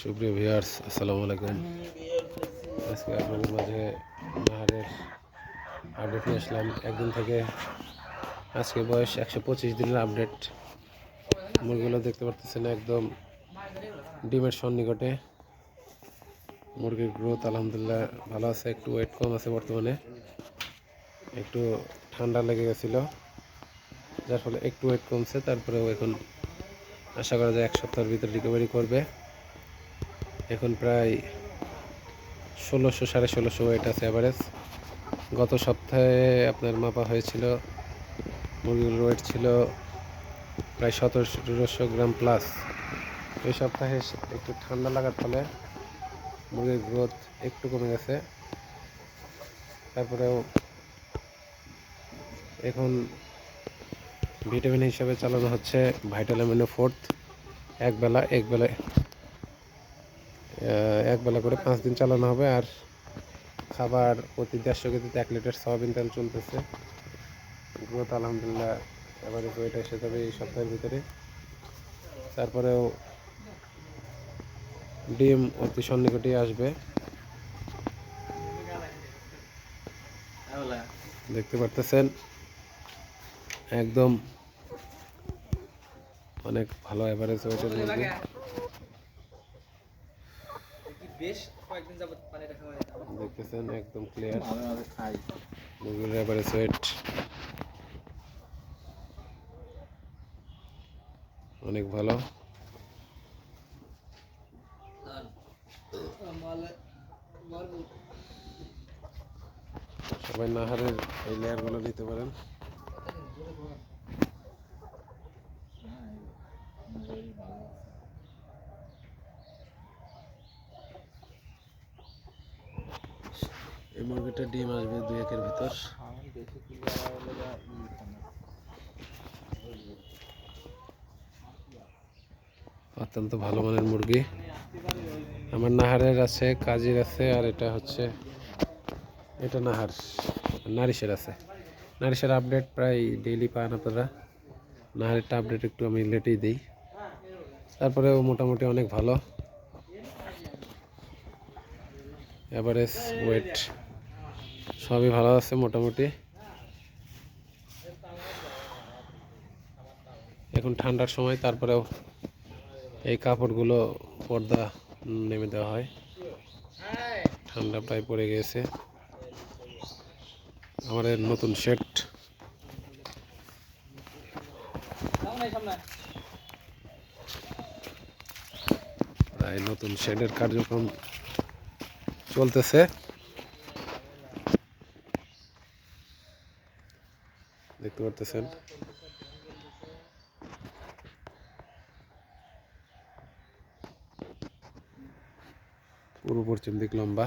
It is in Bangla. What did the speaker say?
সুপ্রিয় ভিউয়ার্স, আসসালামু আলাইকুম। আজকে আপনাদের মাঝে নাহারের আপডেট নিয়ে আসলাম। একদিন থেকে আজকে বয়স একশো পঁচিশ দিনের আপডেট। মুরগিগুলো দেখতে পারতেছেন একদম ডিমের সন্নিকটে। মুরগির গ্রোথ আলহামদুলিল্লাহ ভালো আছে, একটু ওয়েট কম আছে বর্তমানে। একটু ঠান্ডা লেগে গেছিল, যার ফলে একটু ওয়েট কমছে, তারপরেও এখন আশা করা যায় এক সপ্তাহের ভিতরে রিকভারি করবে। এখন প্রায় ষোলোশো, সাড়ে ষোলোশো ওয়েট আছে অ্যাভারেজ গত সপ্তাহে আপনার মাপা হয়েছিল মুরগির ওয়েট ছিল প্রায় সতেরোশো গ্রাম প্লাস এই সপ্তাহে একটু ঠান্ডা লাগার ফলে মুরগির গ্রোথ একটু কমে গেছে। তারপরেও এখন ভিটামিন হিসাবে চালানো হচ্ছে ভাইটাল অ্যামিনো ফোর্থ এক বেলা এক বেলা করে পাঁচ দিন চালানো হবে আর খাবার প্রতি দেড়শো কেজিতে এক লিটার সয়াবিন তেল চলতেছে। গ্রোথ আলহামদুলিল্লাহ এবারে ওইটা এসে যাবে এই সপ্তাহের ভিতরে। তারপরেও ডিম অতি সন্নিকটেই আসবে। দেখতে পারতেছেন, একদম অনেক ভালো এভারেজ ওয়েটের মুরগি বেশ কয়েকদিন যাবত যায় দেখতেছেন একদম ক্লিয়ার মাঝে খাই মুরগির অনেক ভালো। সবাই নাহারের এই লেয়ারগুলো নিতে পারেন। এই মুরগিটা ডিম আসবে দুই একের ভিতর। অত্যন্ত ভালো মানের মুরগি। আমার নাহারের আছে, কাজির আছে, আর এটা হচ্ছে, এটা নাহার, নারিশের আছে। নারিশের আপডেট প্রায় ডেইলি পান আপনারা। নাহারেরটা আপডেট একটু আমি লেটেই দিই। তারপরেও মোটামুটি অনেক ভালো। এভারেজ ওয়েট সবই ভালো আছে মোটামুটি। এখন ঠান্ডার সময় তারপরেও এই কাপড়গুলো পর্দা নেমে দেওয়া হয়। ঠান্ডা প্রায় পড়ে গেছে। আমাদের নতুন প্রায় নতুন শেডের কার্যক্রম চলতেছে। দেখতে পারতেছেন। পুরো পশ্চিম দিক লম্বা।